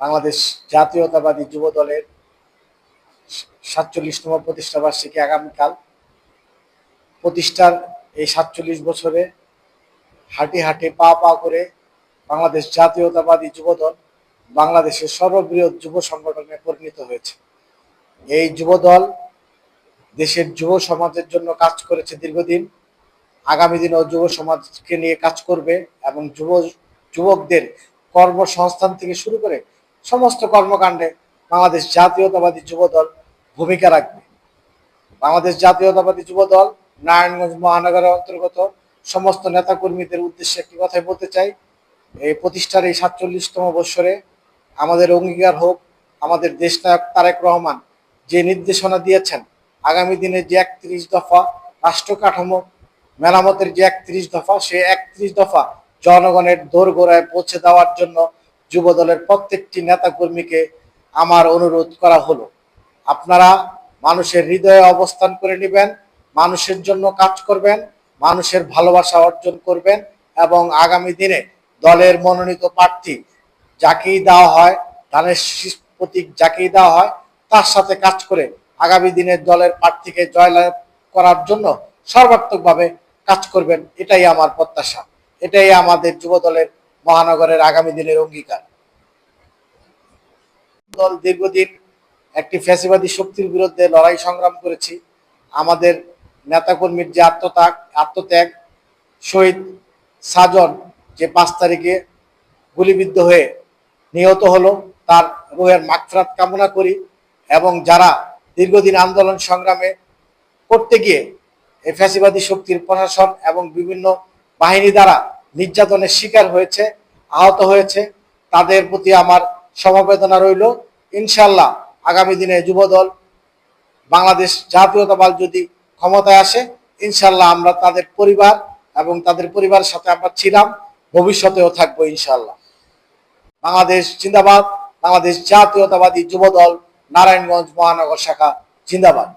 বাংলাদেশ জাতীয়তাবাদী যুব দলের সাতচল্লিশতম প্রতিষ্ঠা বার্ষিকী আগামীকাল। প্রতিষ্ঠার এই সাতচল্লিশ বছরে হাঁটি হাঁটি পা পা করে বাংলাদেশ জাতীয়তাবাদী যুব দল বাংলাদেশের সর্ববৃহৎ যুব সংগঠনে পরিণত হয়েছে। এই যুব দল দেশের যুব সমাজের জন্য কাজ করেছে দীর্ঘদিন। আগামী দিনেও যুব সমাজকে নিয়ে কাজ করবে এবং যুব যুবকদের কর্মসংস্থান থেকে শুরু করে সমস্ত কর্মকাণ্ডে বাংলাদেশ জাতীয়তাবাদী যুব দল ভূমিকা রাখবে। বাংলাদেশ জাতীয়তাবাদী যুব দল নারায়ণগঞ্জ মহানগরের অন্তর্গত সমস্ত নেতাকর্মীদের উদ্দেশ্যে একটি কথাই বলতে চাই। এই প্রতিষ্ঠার এই সাতচল্লিশতম বৎসরে আমাদের অঙ্গীকার হোক, আমাদের দেশনায়ক তারেক রহমান যে নির্দেশনা দিয়েছেন, আগামী দিনে যে একত্রিশ দফা রাষ্ট্র কাঠামো, মেরামতের যে একত্রিশ দফা সে একত্রিশ দফা জনগণের দোরগোড়ায় পৌঁছে দেওয়ার জন্য যুব দলের প্রত্যেকটি নেতা কর্মীকে আমার অনুরোধ করা হলো। আপনারা মানুষের হৃদয়ে অবস্থান করে নেবেন, মানুষের জন্য কাজ করবেন, মানুষের ভালোবাসা অর্জন করবেন এবং আগামী দিনে দলের মনোনীত প্রার্থী যাকেই দেওয়া হয়, ধানের প্রতীক যাকেই দেওয়া হয়, তার সাথে কাজ করে আগামী দিনে দলের প্রার্থীকে জয়লাভ করার জন্য সর্বাত্মকভাবে কাজ করবেন, এটাই আমার প্রত্যাশা। এটাই আমাদের যুব দলের মহানগরের আগামী দিনের অঙ্গীকার। দল দীর্ঘদিন একটি ফ্যাসিবাদী শক্তির বিরুদ্ধে লড়াই সংগ্রাম করেছি। আমাদের নেতাকর্মীর যে আত্মত্যাগ আত্মত্যাগ, শহীদ সাজন যে পাঁচ তারিখে গুলিবিদ্ধ হয়ে নিহত হলো, তার রুহের মাগফিরাত কামনা করি এবং যারা দীর্ঘদিন আন্দোলন সংগ্রামে করতে গিয়ে এই ফ্যাসিবাদী শক্তির প্রশাসন এবং বিভিন্ন বাহিনী দ্বারা নির্যাতনের শিকার হয়েছে, আহত হয়েছে। তাদের প্রতি আমার সমবেদনা রইল। ইনশাল্লাহ আগামী দিনে যুবদল বাংলাদেশ জাতীয়তাবাদ যদি ক্ষমতায় আসে ইনশাল্লাহ আমরা তাদের পরিবার এবং তাদের পরিবারের সাথে আমরা ছিলাম, ভবিষ্যতেও থাকব ইনশাল্লাহ বাংলাদেশ জিন্দাবাদ, বাংলাদেশ জাতীয়তাবাদী যুবদল, নারায়ণগঞ্জ মহানগর শাখা জিন্দাবাদ।